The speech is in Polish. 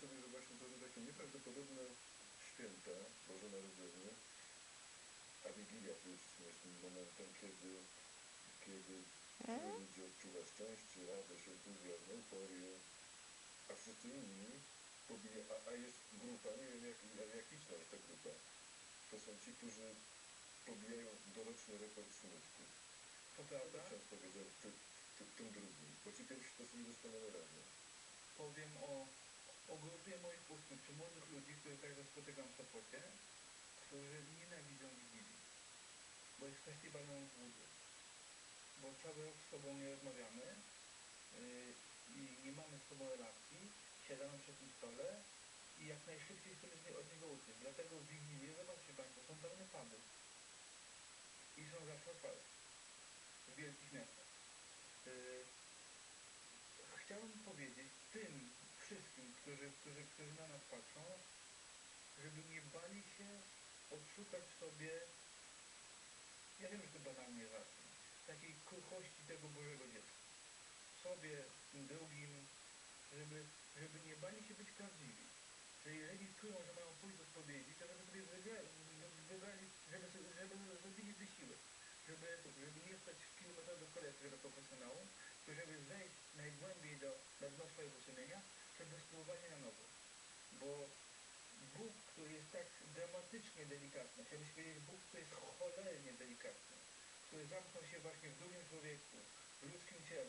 to są takie nieprawdopodobne święta, Boże Narodzenie, a Wigilia tu jest śmiesznym momentem, kiedy, kiedy ludzie odczuwa szczęście, radość, entuzjazm, euforię, a wszyscy inni pobija, a, a jest grupa, nie wiem jak, jak, liczna jest ta grupa, to są ci, którzy pobijają doroczny rekord smutku. To prawda? Ksiądz powiedział w, ty, w, ty, w tym drugim, bo ci pierwsi to sobie doskonale radzą. Młodych ludzi, których także spotykam w Sopocie, którzy nienawidzą Wigilii, bo jest festiwalem wódy. Bo cały rok z Tobą nie rozmawiamy yy, i nie mamy z Tobą relacji, siadamy przy tym stole i jak najszybciej chcemy od niego uczyć. Dlatego w Wigilię, zobaczcie Państwo, są pełne puby i są zawsze w wielkich miastach. Yy, chciałem powiedzieć tym wszystkim, którzy, na nas patrzą, żeby nie bali się odszukać sobie, ja wiem, że to banalnie zacznę, takiej kruchości tego Bożego dziecka. Sobie, tym drugim, żeby, żeby nie bali się być prawdziwi. Że jeżeli czują, że mają pójść do spowiedzi, to żeby sobie wybrali, żeby, żeby zrobili wysiłek. Żeby, żeby nie stać w kilometrowym kolejce tego profesjonału, żeby wejść najgłębiej do, do swojego sumienia, żeby nowo bo Bóg, który jest tak dramatycznie delikatny, chciałbym powiedzieć Bóg, który jest cholernie delikatny, który zamknął się właśnie w drugim człowieku, w ludzkim ciele,